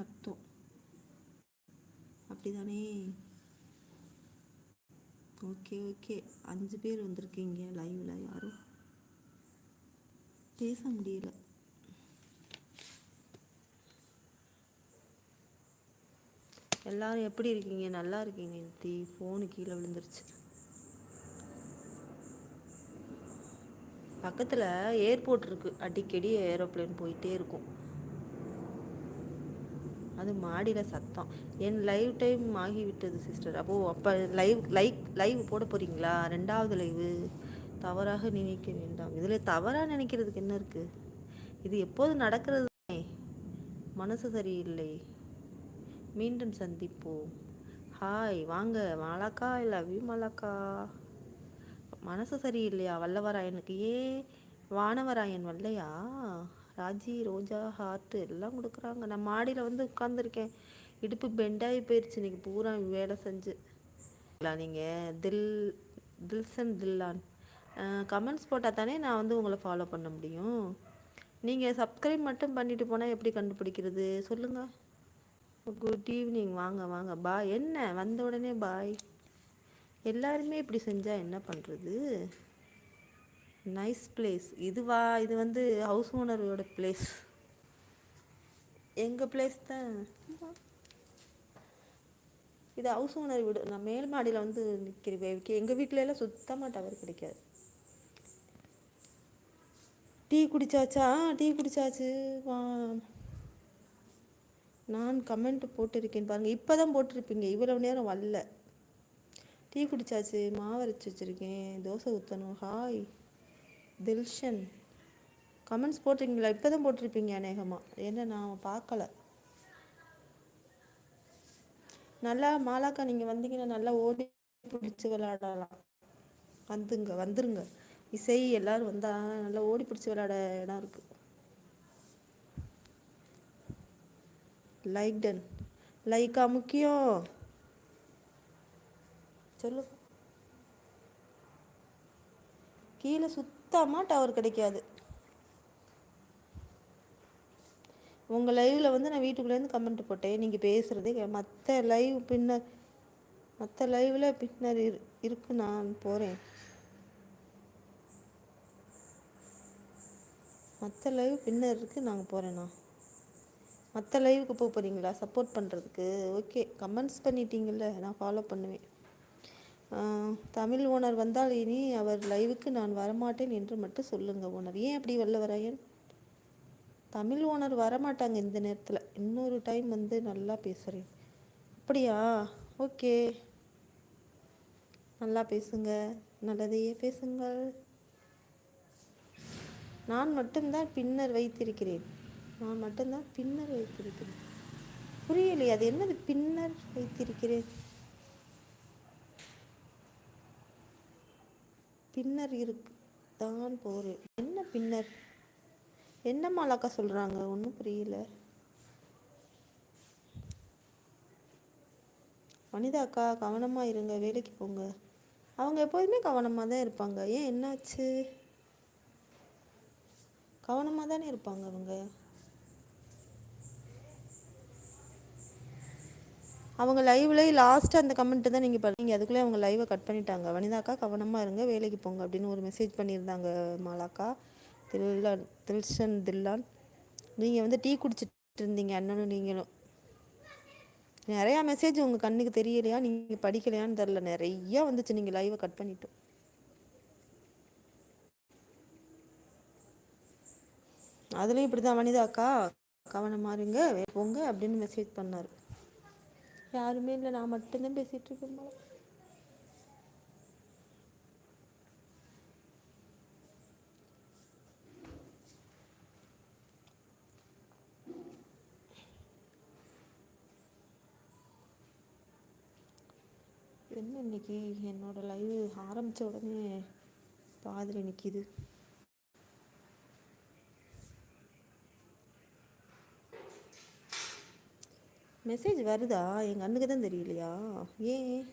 அர்த்தம். அப்படிதானே? Okay okay. அஞ்சு பேர் வந்திருக்கீங்க லைவில் யாரும்? பேச முடியல. எல்லாரும் எப்படி இருக்கீங்க? நல்லா இருக்கீங்க தீ ஃபோனு கீழே விழுந்துருச்சு. பக்கத்தில் ஏர்போர்ட் இருக்குது அடிக்கடி ஏரோப்ளேன் போயிட்டே இருக்கும். அது மாடியில் சத்தம். என் லைவ் டைம் ஆகிவிட்டது சிஸ்டர் அப்போது அப்போ லைவ் லைக் லைவ் போட போகிறீங்களா ரெண்டாவது லைவு தவறாக நினைக்க வேண்டாம். இதில் தவறாக நினைக்கிறதுக்கு என்ன இருக்குது இது எப்போது நடக்கிறது மனசு சரியில்லை. மீண்டும் சந்திப்போம். ஹாய் வாங்க. மாலாக்கா. லவ் யூ மாலாக்கா. மனசு சரியில்லையா வல்லவராயனுக்கு? ஏ வானவராயன் வல்லையா? ராஜி ரோஜா ஹார்ட் எல்லாம் கொடுக்குறாங்க. நான் மாடியில் வந்து உட்காந்துருக்கேன் இடுப்பு பெண்டாகி போயிடுச்சு இன்னைக்கு பூரா வேலை செஞ்சு. நீங்கள் தில் தில்சன் தில்லான். கமெண்ட்ஸ் போட்டால் தானே நான் வந்து உங்களை ஃபாலோ பண்ண முடியும். நீங்கள் சப்ஸ்கிரைப் மட்டும் பண்ணிட்டு போனால் எப்படி கண்டுபிடிக்கிறது? சொல்லுங்கள் குட் ஈவினிங் வாங்க வாங்க. பாய் என்ன? வந்த உடனே பாய் எல்லாருமே இப்படி செஞ்சால் என்ன பண்ணுறது நைஸ் பிளேஸ் இதுவா இது வந்து ஹவுஸ் ஓனரோட பிளேஸ் எங்கள் பிளேஸ் தான் இது ஹவுஸ் ஓனர் வீடு. நான் மேல் மாடியில் வந்து நிற்கிறேன் எங்கள் வீட்டிலலாம் சுத்தமாக டவர் கிடைக்காது. டீ குடிச்சாச்சா? டீ குடிச்சாச்சு. வா. நான் கமெண்ட் போட்டிருக்கேன் பாருங்கள் இப்போ தான் போட்டிருப்பீங்க. இவ்வளோ நேரம் வரல. டீ குடிச்சாச்சு. மாவு அரைச்சி வச்சுருக்கேன். தோசை ஊற்றணும் ஹாய் தில்ஷன். கமெண்ட்ஸ் போட்டிருக்கீங்களா? இப்போ தான் போட்டிருப்பீங்க அநேகமாக என்ன நான் பார்க்கல. நல்லா மாலாக்கா நீங்கள் வந்தீங்கன்னா நல்லா ஓடி பிடிச்சி விளையாடலாம். வந்துங்க வந்துருங்க. இசை எல்லோரும் வந்தால் நல்லா ஓடி பிடிச்சி விளையாட இடம் இருக்குது லைக் டன் லைக்கா முக்கியம். சொல்லு. கீழே சுத்தமாக டவர் கிடைக்காது. உங்கள் லைவில் வந்து நான் வீட்டுக்குள்ளேருந்து கமெண்ட் போட்டேன். நீங்கள் பேசுகிறதே மற்ற லைவ் பின்னர் மற்ற லைவில் பின்னர் இரு இருக்கு நான் போகிறேன் மற்ற லைவ் பின்னர் இருக்குது நாங்கள் போகிறேண்ணா மற்ற லைவுக்கு போக போகிறீங்களா சப்போர்ட் பண்ணுறதுக்கு ஓகே கமெண்ட்ஸ் பண்ணிட்டீங்கள்ல நான் ஃபாலோ பண்ணுவேன். தமிழ் ஓனர் வந்தால் இனி அவர் லைவுக்கு நான் வரமாட்டேன் என்று மட்டும் சொல்லுங்கள் ஓனர். ஏன் அப்படி வல்லவராயன்? தமிழ் ஓனர் வரமாட்டாங்க இந்த நேரத்தில். இன்னொரு டைம் வந்து நல்லா பேசுகிறேன் அப்படியா? ஓகே. நல்லா பேசுங்க. நல்லதையே பேசுங்கள். நான் மட்டும்தான் பின்னர் வைத்திருக்கிறேன். நான் மட்டும்தான் பின்னர் வைத்திருக்கிறேன். புரியலையே அது என்னது பின்னர் வைத்திருக்கிறேன்? பின்னர் இருக்கு. தான் போகிறேன் என்ன பின்னர்? என்ன மாலாக்கா சொல்கிறாங்க ஒன்றும் புரியல. வனிதாக்கா கவனமாக இருங்க. வேலைக்கு போங்க. அவங்க எப்போதுமே கவனமாக தான் இருப்பாங்க. ஏன் என்னாச்சு? கவனமாக தானே இருப்பாங்க அவங்க? அவங்க லைவ்லேயே லாஸ்ட்டு அந்த கமெண்ட்டு தான் நீங்கள் பண்ணீங்க. அதுக்குள்ளே அவங்க லைவை கட் பண்ணிட்டாங்க. வனிதாக்கா கவனமாக இருங்க. வேலைக்கு போங்க அப்படின்னு ஒரு மெசேஜ் பண்ணியிருந்தாங்க மாலாக்கா. தில்லான் தில்ஷன் தில்லான். நீங்கள் வந்து டீ குடிச்சிட்டு இருந்தீங்க அண்ணனும் நீங்களும். நிறையா மெசேஜ் உங்கள் கண்ணுக்கு தெரியலையா? நீங்கள் படிக்கலையான்னு தெரில நிறையா வந்துச்சு நீங்கள் லைவை கட் பண்ணிட்டோம் அதுலேயும் இப்படி தான் வனிதாக்கா. கவனமாக இருங்க போங்க அப்படின்னு மெசேஜ் பண்ணார். யாருமே இல்லை நான் மட்டும்தான் பேசிகிட்டு இருக்கேன் போல. என்ன இன்னைக்கு? என்னோடய லைவ் ஆரம்பித்த உடனே பாதியில் நிற்கிது மெசேஜ் வருதா? எங்கள் அண்ணுக்கு தான் தெரியலையா? ஏன்?